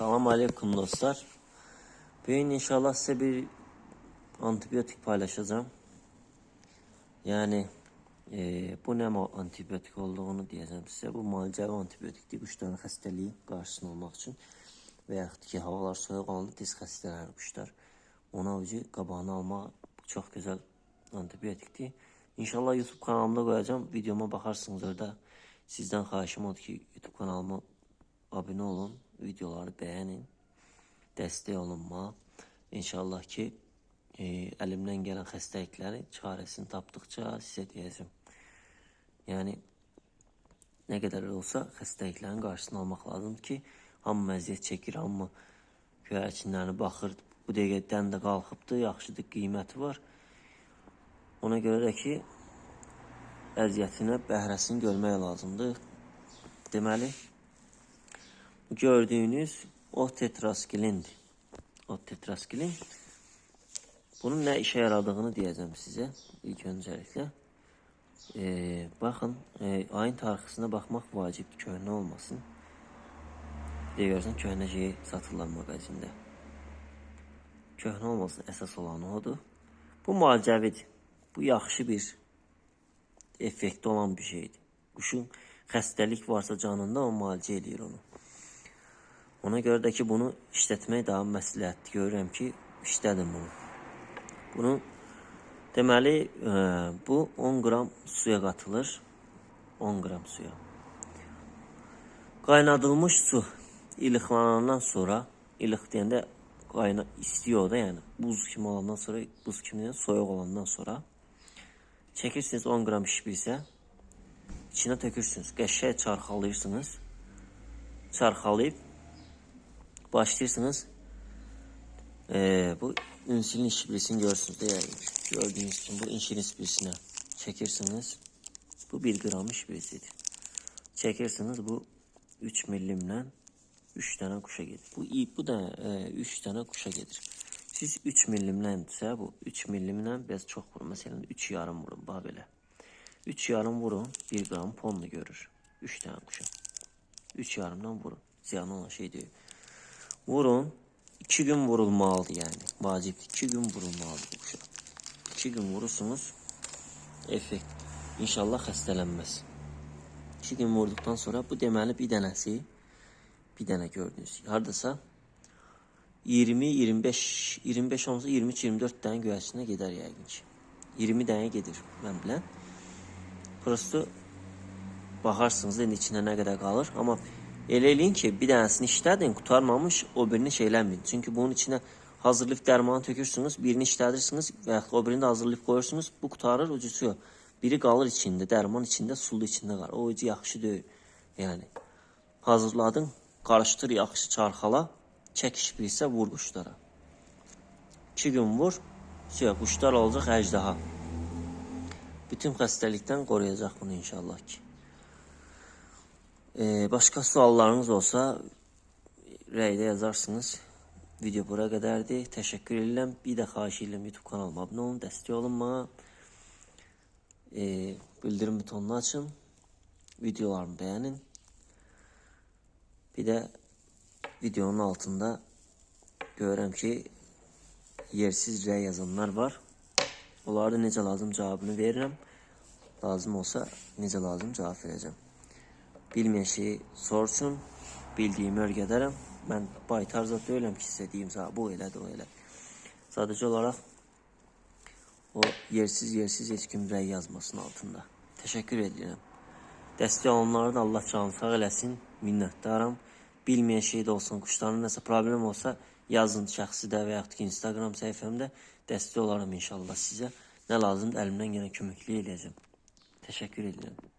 Salam aleyküm dostlar. Bugün inşallah size bir antibiyotik paylaşacağım. Yani e, bu ne antibiyotik olduğunu diyeceğim size. Bu müalicəvi antibiyotikdir quşların xəstəliyi qarşısını almaq üçün və yaxud ki havalar soyuq olanda diz xəstələnir quşlar. Ona ucu qabağını almaq çox gözəl antibiyotikdir. İnşallah YouTube kanalımda koyacağım. Videoma bakarsınız orada. Sizden xahişim odur ki YouTube kanalıma abone olun. Videoları beğenin. Destek olun bana. İnşallah ki e, elimden gelen xəstəlikləri çaresini tapdıkça size diyeceğim. Yani ne kadar olsa xəstəliklərin qarşısını almaq lazımdır ki, hamı əziyyət çəkir, hamı göyərçinlərini baxır. Bu dəqiqədən də qalxıbdı, yaxşıdır, qiyməti var. Ona görə də ki, əziyyətinə bəhrəsini görmək lazımdır. Deməli, bu gördüyünüz o tetraskilindir. O tetraskilin. Bunun nə işə yaradığını deyəcəm sizə ilk öncəliklə. Ee, baxın, e, ayın tarixisine baxmaq vacibdir, köhnə olmasın. Bir də görürsən, köhnə şeyi satırlar mağazində. Köhnə olmasın, əsas olan odur. Bu müalicəvidir. Bu yaxşı bir effekti olan bir şeydir. Quşun xəstəlik varsa canında o müalicə eləyir onu. Ona görə də ki, bunu işlətmək daha məsləhətdir. Görürəm ki, işlədim bunu. Bunu deməli, e, bu 10 qram suya qatılır. 10 qram suya. Qaynadılmış su ilıqlanandan sonra, ilıq deyəndə qayna istiyor da yəni buz kimi olandan sonra, buz kimi soyuq olandan sonra çəkirsiniz 10 qram şpirsə içinə tökürsünüz. Qəşəng çarxalayırsınız. Çarxalayıb başlayırsınız. Ee, bu insülin şprisini görürsünüz de yani gördüğünüz için bu insülin şprisine çekirsiniz. Bu 1 gram şprisidir. Çekirsiniz bu 3 milimle 3 tane kuşa gelir. Bu iyi bu da 3 tane kuşa gelir. Siz 3 milimləndirsə bu 3 milimlə biraz çox vurun. Məsələn 3 yarım vurun bax belə. 3 yarım vurun 1 gram ponlu görür. 3 tane kuşa. 3 yarımdan vurun. Ziyan olan şey deyil. Vurun. 2 gün vurulmalıdır yani. Vacibdir. 2 gün vurulmalıdır bu kuşa. 2 gün vurursunuz. Effekt. İnşallah xəstələnməz. 2 gün vurduktan sonra bu deməli bir dənəsi bir dənə gördünüz. Hardasa 20, 25, 25 olsa 23, 24 tane göyərçinə gedər yəqin ki. 20 dənə gedir mən bilən. Prosto baxarsınız indi içində nə qədər qalır. Amma elə eləyin ki, bir dənəsini işlədin, qutarmamış, o birini şeyləməyin. Çünki bunun içinə hazırlıq dərmanı tökürsünüz, birini işlədirsiniz və yaxud o birini də qoyursunuz. Bu qutarır, ucusu yox. Biri qalır içində, dərman içində, sulu içində qalır. O ucu yaxşı deyil. Yəni hazırladın, qarışdır, yaxşı çarxala, çək şpirsə vur quşlara. 2 gün vur, şey, quşlar olacaq əjdaha. Bütün xəstəlikdən qoruyacaq bunu inşallah ki. Ee, başka suallarınız olsa rəydə yazarsınız. Video bura qədərdir. Təşəkkür edirəm. Bir də xahiş edirəm YouTube kanalıma abunə olun, dəstək olun bana. Ee, bildirim butonunu açın. Videolarımı beğenin. Bir də videonun altında görürəm ki yersiz rəy yazanlar var. Onlara da necə lazım cavabını verirəm. Lazım olsa necə lazım cavab verəcəm. Bilmeyen şeyi sorsun. Bildiğimi öyrədərəm. Mən baytar zat ki, sizə deyim sana bu elədir, o elə. Sadəcə olaraq o yersiz yersiz heç kim rəy yazmasın altında. Təşəkkür edirəm. Dəstək olanlara da Allah canı sağ eləsin. Minnətdaram. Bilmeyen şey də olsun, quşların nəsə problem olsa yazın şəxsi də və Instagram səhifəmdə dəstək olaram inşallah sizə. Nə lazımdır əlimdən gələn köməklik eləyəcəm. Təşəkkür edirəm.